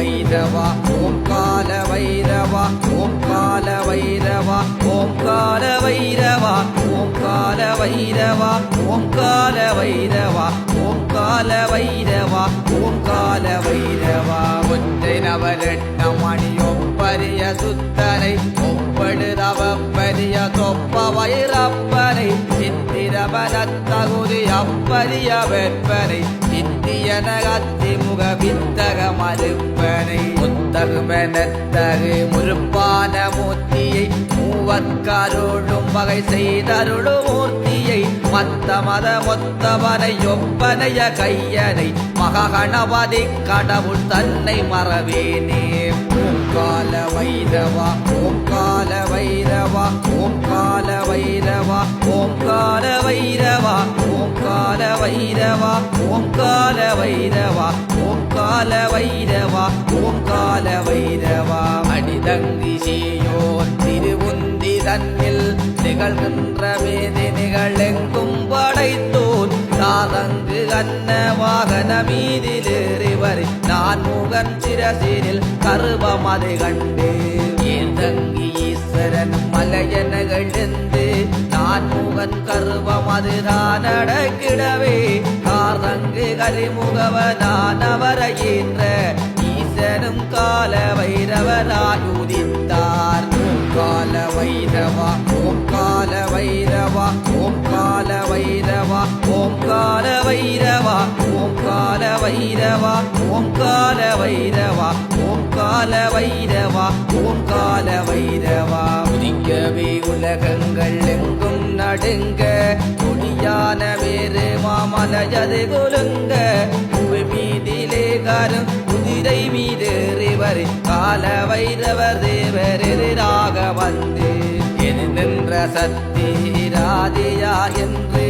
வைரவா ஓம் கால வைரவா ஓம் கால வைரவா ஓம் கால வைரவா ஓம் கால வைரவா ஓம் கால வைரவா ஓம் கால வைரவா ஓம் கால வைரவா. ஒற்றை நவரெட்ட மணி ஒப்பரிய சுத்தரை ஒப்படுதவ பெரிய தொப்ப வைரப்பரை தகுதி அப்பரிய வெப்பனை சித்தியன அத்திமுக வித்தக மறுப்பனை முத்தகுமெனத்தகு முறுப்பான மூர்த்தியை மூவற்காரோடும் வகை செய்தருளு மூர்த்தியை மத்த மத மொத்தவனை ஒப்பனைய கையனை மககணபதி கடவுள் தன்னை மறவேனே. கால வைரவா ஓம் கால வைரவா ஓம் கால வைரவா ஓம் கால வைரவா ஓம் கால வைரவா ஓம் கால வைரவா ஓம் கால வைரவா ஓம் கால வைரவா அடிதங்கி சீயோர் திருவுந்தி தன்னில் நிகழ்கின்ற வேதி நிகழெங்கும் படைத்தோன் சாதங்கு அன்ன வாகன மீதிலேறிவரி நான் முகன் சிரசினில் கருவமதை கண்டு ஏன் ஈஸ்வரன் மலையன எழுந்து நான் முகன் கருவமது தான் அடக்கிடவே. கார்தங்கு கரிமுகவனானவரை என்ற ஈசனும் கால வைரவராயுதித்தார் கால வைரவா ஓம் கால வைரவா ஓம் கால வைர ஓம்கால வைரவா ஓம்கால வைரவா ஓம்கால வைரவா ஓம்கால வைரவா ஓம்கால வைரவா. உதிக்கவே உலகங்கள் எங்கும் நடுங்க கொடியான வேறு மாமலையது குலுங்க மீதிலே கரும் குதிரை மீது ரிவர் கால வைரவ தேவராக வந்து நின்ற சக்தி ராதியா என்று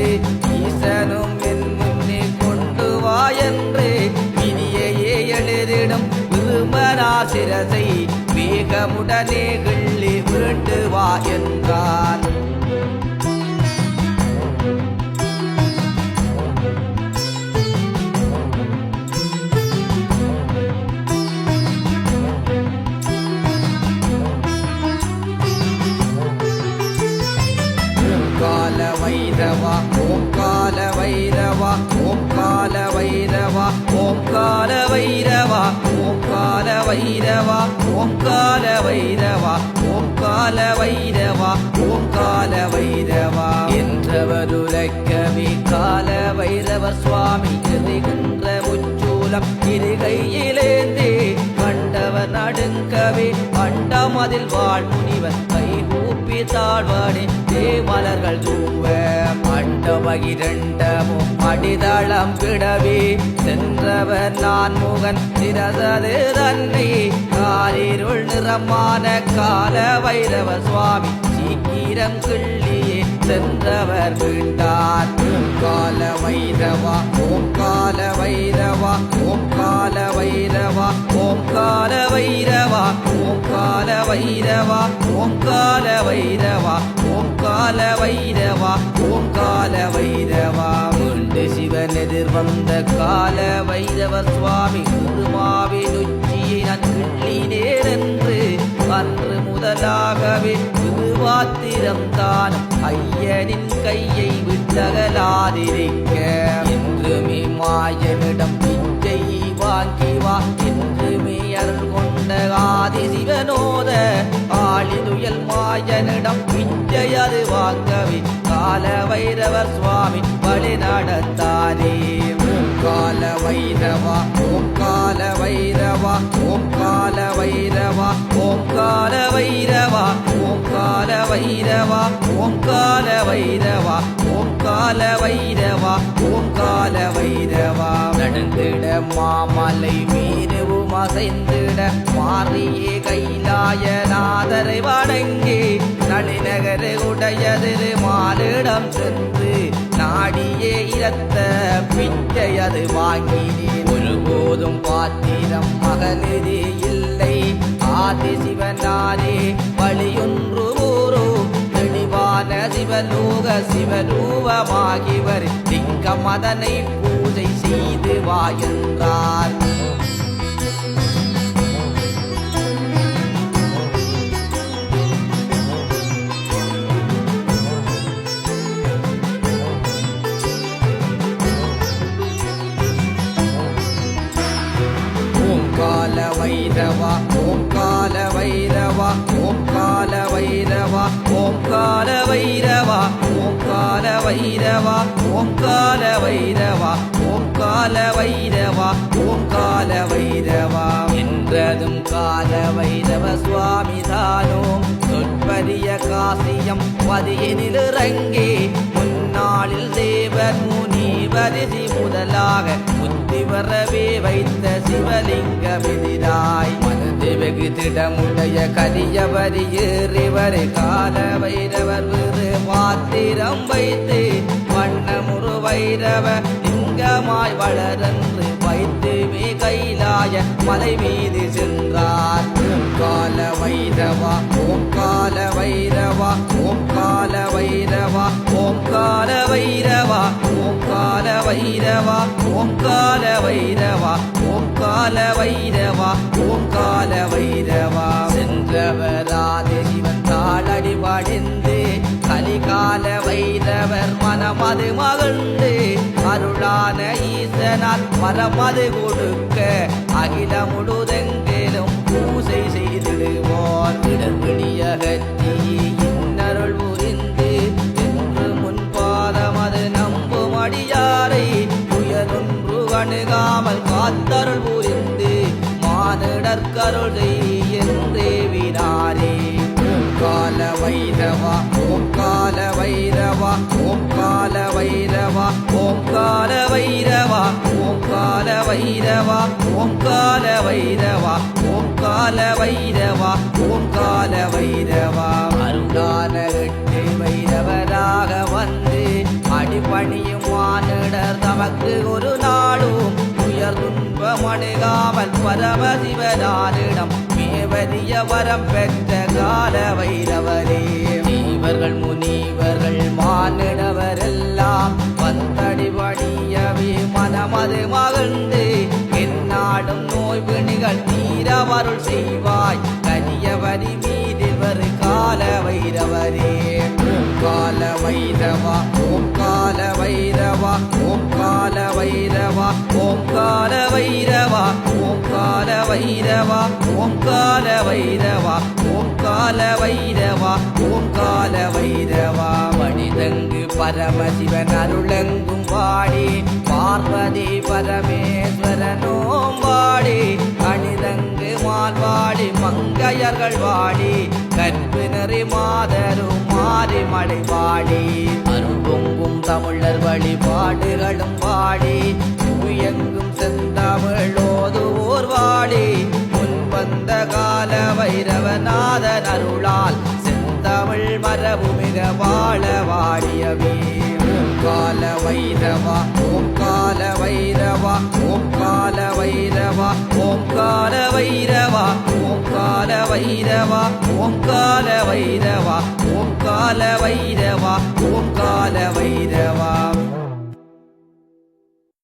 உடனே கிள்ளி விட்டு வா என்றான் கால வைரவா ஓம் கால வைரவா ஓம் கால வைரவா ஓம் கால வைரவா ஓம் கால வைரவா. ஓங்கால வைரவா ஓங்கால வைரவா ஓங்கால வைரவா. என்றவருலக்கவி கால வைரவர் சுவாமி எதுகின்ற முச்சூலம் இருகையிலேந்தே கண்டவர் நடுங்கவே கண்டம் அதில் வாழ் முனிவர் கை கூப்பி தாழ்வாடே தேவலர்கள் தூவ. பண்டவகிரண்டமும் அடிதளம் விடவே சென்றவர் நான் முகன் திரதது தன்னை காலிருள் நிறமான கால வைரவ சுவாமி சீக்கிரம் கிள்ளியே சென்றவர் வீண்டார் ஓம் கால வைரவா ஓம் கால வைரவா ஓம் கால வைரவா ஓம் கால வைரவா ஓம் கால வைரவா ஓம் கால வைரவா ஓம் கால வைரவா ஓம் கால வைரவா. மீண்டு சிவன் எதிர் வந்த கால வைரவ சுவாமி குருமாவின் உச்சியை நான் அன்று முதலாகவே திருவாத்திரம்தான் ஐயனின் கையை விட்டகலாதிருக்க. என்றுமே மாயனிடம் பிச்சை வாங்கி வா. என்றுமே அருள் கொண்ட ஆதி சிவனோத ஆளிதுயல் மாயனிடம் பிச்சை அது வாங்கவே. கால வைரவர் சுவாமி வழி நடத்தாரே கால வைரவா வைரவா ஓம் கால வைரவா ஓம் கால வைரவா ஓம் கால வைரவா ஓம் கால வைரவா ஓம் கால வைரவா ஓம் கால வைரவா. நடந்திட மாமலை மீறுவும் அசைந்திட மாறியே கைலாய நாதரை வணங்கி நளிநகரு உடையதிரு மாலிடம் சென்று அடியே இரத்த பிச்சை அது வாங்கினேன். ஒருபோதும் பாத்திரம் மகளிரே இல்லை. ஆதி சிவனாரே வழியொன்று ஊரோ தெளிவான சிவலோக சிவரூபமாகிவர் லிங்க மதனை பூஜை செய்து வா என்றார். வைரவா ஓம் கால வைரவா ஓம் கால வைரவா ஓம் கால வைரவா ஓம் கால வைரவா ஓம் கால வைரவா ஓம் கால வைரவா ஓம் கால வைரவா. என்றதும் கால வைரவ சுவாமி தானோம் சொற்பரிய காசியம் பதியனில் இறங்கி முன்னாளில் தேவர் முனிவரிசி முதலாக வரவே வைத்த சிவலிங்க எதிராய் மனது வெகு திடமுடைய கரியவரி ஏறிவரை கால வைரவர் விரு பாத்திரம் வைத்து வண்ணமுரு வைரவ லிங்கமாய் வளரன்று வைத்துமே கைலாய மலை மீது சென்றார். கால வைரவா ஓம் கால வைரவா ஓம் கால ஓங்கால வைரவா ஓங்கால வைரவா ஓங்கால வைரவா ஓங்கால வைரவா ஓங்கால வைரவா சென்றவராது சிவன் தாளடி வடிந்து கலிகால வைரவர் மனமது மகிழ்ந்து. அருளான ஈசனால் மரமது கொடுக்க அகில முழுதை வைரவா ஓம் கால வைரவா ஓம் கால வைரவா. அருங்கால எட்டு வைரவராக வந்து அடிபணியும் மானிடர் தமக்கு ஒரு நாளும். உயர் துன்பம் அணுகாமல் பரமசிவனாரிடம் மேவதிய வரம் பெற்ற கால வைரவரே. அருள் செய்வாய். கரியவரி மீதில் வரு கால வைரவரே. ஓம் கால வைரவா ஓம் கால வைரவா ஓம் கால வைரவா ஓம் கால வைரவா ஓம் கால வைரவா ஓம் கால வைரவா ஓம் கால வைரவா ஓம் கால வைரவா. மனிதங்கு பரமசிவன் அருளங்கும் பாடி பார்வதி பரமேஸ்வரனோம் பாடி அணிதங்கு வாடி மங்கையர்கள் வாடி கற்பு நெறி மாதரும் மாறி மலை வாடி. அருள் தமிழர் வழிபாடுகளும் வாடி. எங்கும் செந்தமிழ் ஓதுவோர் வாடி. முன் வந்த கால வைரவநாதன் அருளால் செந்தமிழ் மரபு மிக வாழ வாடியவே. ஓம் கால வைரவா ஓம் கால வைரவா ஓம் கால வைரவா ஓம் கால வைரவா ஓம் கால வைரவா ஓம் கால வைரவா ஓம் கால வைரவா ஓம் கால வைரவா